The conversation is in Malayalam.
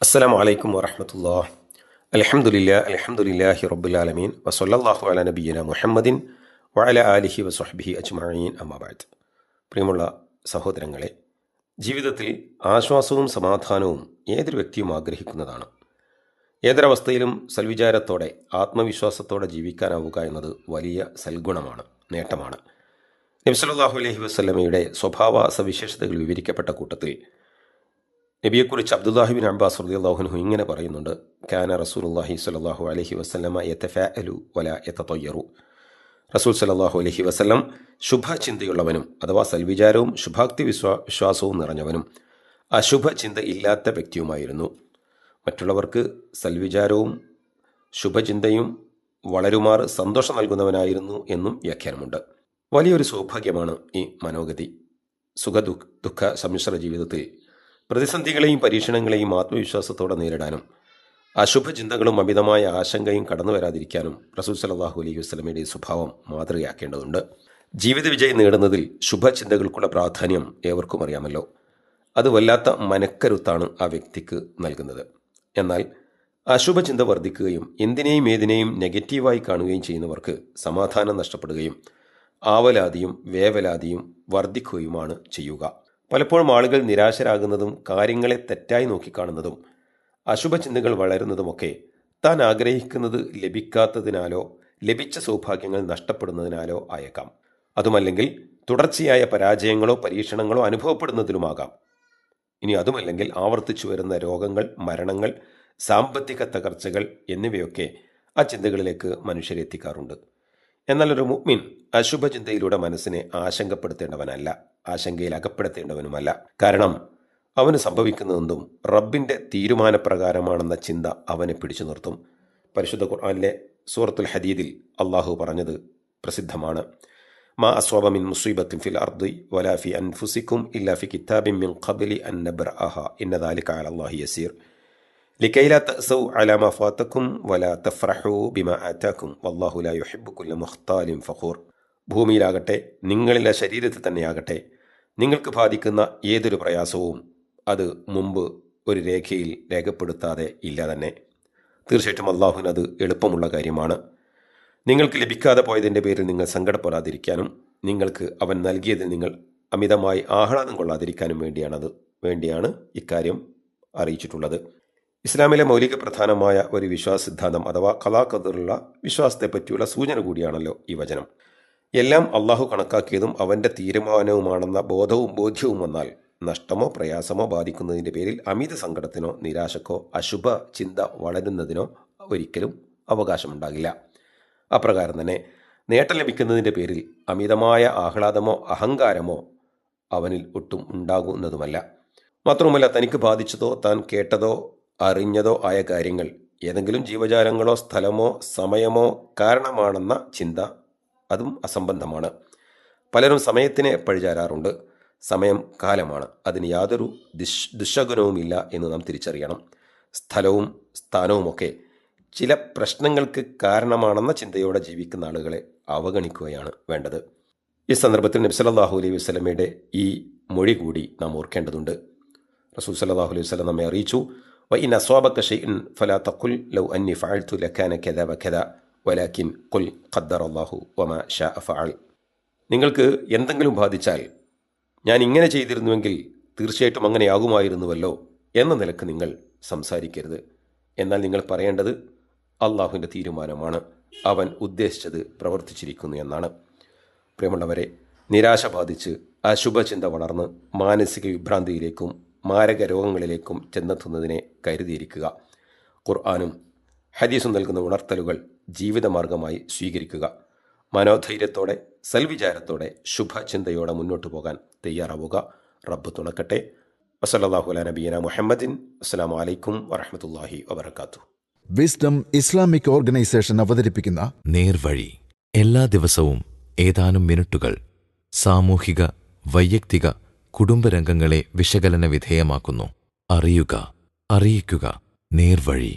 അസ്സലാമു വലൈക്കും വാഹമത്തല്ലാ അലഹമുല്ല അലഹമുല്ലാഹി റബുലാലമീൻ വസല്ലാഹു അല നബീന മുഹമ്മദിൻ വഅല ആലിഹി വസ്ഹബിഹി അജ്മീൻ അമ്മാബാദ് പ്രിയമുള്ള സഹോദരങ്ങളെ ജീവിതത്തിൽ ആശ്വാസവും സമാധാനവും ഏതൊരു വ്യക്തിയും ആഗ്രഹിക്കുന്നതാണ്. ഏതൊരവസ്ഥയിലും സൽവിചാരത്തോടെ ആത്മവിശ്വാസത്തോടെ ജീവിക്കാനാവുക എന്നത് വലിയ സൽഗുണമാണ് നേട്ടമാണ്. നബ്സല്ലാഹു അലഹി വസ്ലമയുടെ സ്വഭാവ സവിശേഷതകൾ വിവരിക്കപ്പെട്ട കൂട്ടത്തിൽ നബിയെക്കുറിച്ച് അബ്ദുല്ലാഹിബിൻ അബ്ബാസ് റളിയല്ലാഹുൻഹു ഇങ്ങനെ പറയുന്നുണ്ട്. കാന റസൂലുള്ളാഹി സ്വല്ലല്ലാഹു അലൈഹി വസല്ലമ യതഫാഅലു വല യതതയ്യറു. റസൂൽ സലാഹു അലൈഹി വസല്ലം ശുഭചിന്തയുള്ളവനും അഥവാ സൽവിചാരവും ശുഭാക്തി വിശ്വാ വിശ്വാസവും നിറഞ്ഞവനും അശുഭ ചിന്ത ഇല്ലാത്ത വ്യക്തിയുമായിരുന്നു. മറ്റുള്ളവർക്ക് സൽവിചാരവും ശുഭചിന്തയും വളരുമാർ സന്തോഷം നൽകുന്നവനായിരുന്നു എന്നും വ്യാഖ്യാനമുണ്ട്. വലിയൊരു സൗഭാഗ്യമാണ് ഈ മനോഗതി. സുഖ ദുഃഖ സമ്മിശ്ര ജീവിതത്തിൽ പ്രതിസന്ധികളെയും പരീക്ഷണങ്ങളെയും ആത്മവിശ്വാസത്തോടെ നേരിടാനും അശുഭചിന്തകളും അമിതമായ ആശങ്കയും കടന്നു വരാതിരിക്കാനും റസൂൽ സലാഹു അലൈഹി വസ്ലമയുടെ സ്വഭാവം മാതൃകയാക്കേണ്ടതുണ്ട്. ജീവിത വിജയം നേടുന്നതിൽ ശുഭചിന്തകൾക്കുള്ള പ്രാധാന്യം ഏവർക്കും അറിയാമല്ലോ. അത് വല്ലാത്ത മനക്കരുത്താണ് ആ വ്യക്തിക്ക് നൽകുന്നത്. എന്നാൽ അശുഭചിന്ത വർദ്ധിക്കുകയും എന്തിനേയും ഏതിനേയും നെഗറ്റീവായി കാണുകയും ചെയ്യുന്നവർക്ക് സമാധാനം നഷ്ടപ്പെടുകയും ആവലാതിയും വേവലാതിയും വർദ്ധിക്കുകയുമാണ് ചെയ്യുക. പലപ്പോഴും ആളുകൾ നിരാശരാകുന്നതും കാര്യങ്ങളെ തെറ്റായി നോക്കിക്കാണുന്നതും അശുഭചിന്തകൾ വളരുന്നതുമൊക്കെ താൻ ആഗ്രഹിക്കുന്നത് ലഭിക്കാത്തതിനാലോ ലഭിച്ച സൗഭാഗ്യങ്ങൾ നഷ്ടപ്പെടുന്നതിനാലോ ആയേക്കാം. അതുമല്ലെങ്കിൽ തുടർച്ചയായ പരാജയങ്ങളോ പരീക്ഷണങ്ങളോ അനുഭവപ്പെടുന്നതിലുമാകാം. ഇനി അതുമല്ലെങ്കിൽ ആവർത്തിച്ചു വരുന്ന രോഗങ്ങൾ മരണങ്ങൾ സാമ്പത്തിക തകർച്ചകൾ എന്നിവയൊക്കെ ആ ചിന്തകളിലേക്ക് മനുഷ്യരെ എത്തിക്കാറുണ്ട് എന്നാൽ ഒരു മുഗ്മിൻ അശുഭചിന്തയിലൂടെ മനസ്സിനെ ആശങ്കപ്പെടുത്തേണ്ടവനല്ല. ആശങ്കയിൽ അകപ്പെടുത്തേണ്ടവനുമല്ല കാരണം അവന് സംഭവിക്കുന്നതെന്തും റബ്ബിന്റെ തീരുമാനപ്രകാരമാണെന്ന ചിന്ത അവനെ പിടിച്ചു നിർത്തും. പരിശുദ്ധ ഖുർആാനിലെ സൂറത്തുൽ ഹദീദിൽ അള്ളാഹു പറഞ്ഞത് പ്രസിദ്ധമാണ്. മാ അസ്വാബ മിൻ മുസീബത്തിൻ ഫിൽ അർദി വലാ ഫി അൻഫുസിക്കും ഇല്ലാ ഫി കിതാബിൻ മിൻ ഖബലി അൻ നബർ അഹ ഇന്നതാലി കാൽ അള്ളാഹി യസീർ ലിക്കൈല തസൗ അല മഫാത്തക്കും വല തഫ്രഹു ബിമ അറ്റാക്കും വല്ലാഹു ലാ യുഹിബ്ബു കുല്ല ഫഖൂർ. ഭൂമിയിലാകട്ടെ നിങ്ങളിലെ ശരീരത്തിൽ തന്നെയാകട്ടെ നിങ്ങൾക്ക് ബാധിക്കുന്ന ഏതൊരു പ്രയാസവും അത് മുമ്പ് ഒരു രേഖയിൽ രേഖപ്പെടുത്താതെ ഇല്ല തന്നെ. തീർച്ചയായിട്ടും അള്ളാഹുവിന് അത് എളുപ്പമുള്ള കാര്യമാണ്. നിങ്ങൾക്ക് ലഭിക്കാതെ പോയതിന്റെ പേരിൽ നിങ്ങൾ സങ്കടപ്പെടാതിരിക്കാനും നിങ്ങൾക്ക് അവൻ നൽകിയതിൽ നിങ്ങൾ അമിതമായി ആഹ്ലാദം കൊള്ളാതിരിക്കാനും വേണ്ടിയാണത്. വേണ്ടിയാണ് ഇക്കാര്യം അറിയിച്ചിട്ടുള്ളത്. ഇസ്ലാമിലെ മൗലിക പ്രധാനമായ ഒരു വിശ്വാസ സിദ്ധാന്തം അഥവാ കലാകതിലുള്ള വിശ്വാസത്തെ പറ്റിയുള്ള സൂചന കൂടിയാണല്ലോ ഈ വചനം. എല്ലാം അള്ളാഹു കണക്കാക്കിയതും അവന്റെ തീരുമാനവുമാണെന്ന ബോധവും ബോധ്യവും വന്നാൽ നഷ്ടമോ പ്രയാസമോ ബാധിക്കുന്നതിന്റെ പേരിൽ അമിത സങ്കടത്തിനോ നിരാശക്കോ അശുഭ ചിന്ത വളരുന്നതിനോ ഒരിക്കലും അവകാശമുണ്ടാകില്ല. അപ്രകാരം തന്നെ നേട്ടം ലഭിക്കുന്നതിന്റെ പേരിൽ അമിതമായ ആഹ്ലാദമോ അഹങ്കാരമോ അവനിൽ ഒട്ടും ഉണ്ടാകുന്നതുമല്ല. മാത്രവുമല്ല തനിക്ക് ബാധിച്ചതോ താൻ കേട്ടതോ അറിഞ്ഞതോ ആയ കാര്യങ്ങൾ ഏതെങ്കിലും ജീവജാലങ്ങളോ സ്ഥലമോ സമയമോ കാരണമാണെന്ന ചിന്ത അതും അസംബന്ധമാണ്. പലരും സമയത്തിനെ പഴിചാരാറുണ്ട്. സമയം കാലമാണ്. അതിന് യാതൊരു ദുഷ് ദുശകുനവുമില്ല എന്ന് നാം തിരിച്ചറിയണം. സ്ഥലവും സ്ഥാനവുമൊക്കെ ചില പ്രശ്നങ്ങൾക്ക് കാരണമാണെന്ന ചിന്തയോടെ ജീവിക്കുന്ന ആളുകളെ അവഗണിക്കുകയാണ് വേണ്ടത്. ഈ സന്ദർഭത്തിൽ നബ്സലല്ലാഹു അലൈഹി വസ്ലമയുടെ ഈ മൊഴി കൂടി നാം ഓർക്കേണ്ടതുണ്ട്. റസൂൽ സല്ലാഹു അലൈഹി വസ്ലം നമ്മെ അറിയിച്ചു. Y in അസ്വാബക്കഷൻ Shane Falah തക്കുൽ love അന്നി ഫാഴ്ത്തു ലഖാന കെദ വഖദ വലാക്കിൻ കുൽ ഖദ്ദർ അള്ളാഹു വമ ഷാ അഫാൾ നിങ്ങൾക്ക് എന്തെങ്കിലും ബാധിച്ചാൽ ഞാൻ ഇങ്ങനെ ചെയ്തിരുന്നുവെങ്കിൽ തീർച്ചയായിട്ടും അങ്ങനെയാകുമായിരുന്നുവല്ലോ എന്ന നിലയ്ക്ക് നിങ്ങൾ സംസാരിക്കരുത്. എന്നാൽ നിങ്ങൾ പറയേണ്ടത് അള്ളാഹുവിന്റെ തീരുമാനമാണ്. അവൻ ഉദ്ദേശിച്ചത് പ്രവർത്തിച്ചിരിക്കുന്നു എന്നാണ്. പ്രിയമുള്ളവരെ നിരാശ ബാധിച്ച് അശുഭചിന്ത വളർന്ന് മാനസിക വിഭ്രാന്തിയിലേക്കും മാരക രോഗങ്ങളിലേക്കും ചെന്നെത്തുന്നതിനെ കരുതിയിരിക്കുക. ഖുർആാനും ഹദീസും നൽകുന്ന ഉണർത്തലുകൾ ജീവിതമാർഗമായി സ്വീകരിക്കുക. മനോധൈര്യത്തോടെ സൽവിചാരത്തോടെ ശുഭചിന്തയോടെ മുന്നോട്ട് പോകാൻ തയ്യാറാവുക. റബ്ബ് തുണക്കട്ടെ. വസല്ലാഹു അല നബീന മുഹമ്മദിൻ. അസ്സാം വലൈക്കും വറഹമത്തല്ലാഹി വബർക്കാത്തു വിസ്ഡം ഇസ്ലാമിക് ഓർഗനൈസേഷൻ അവതരിപ്പിക്കുന്ന നേർവഴി. എല്ലാ ദിവസവും ഏതാനും മിനിറ്റുകൾ സാമൂഹിക വൈയക്തിക കുടുംബരംഗങ്ങളെ വിശകലന വിധേയമാക്കുന്നു. അറിയുക അറിയിക്കുക. നേർവഴി.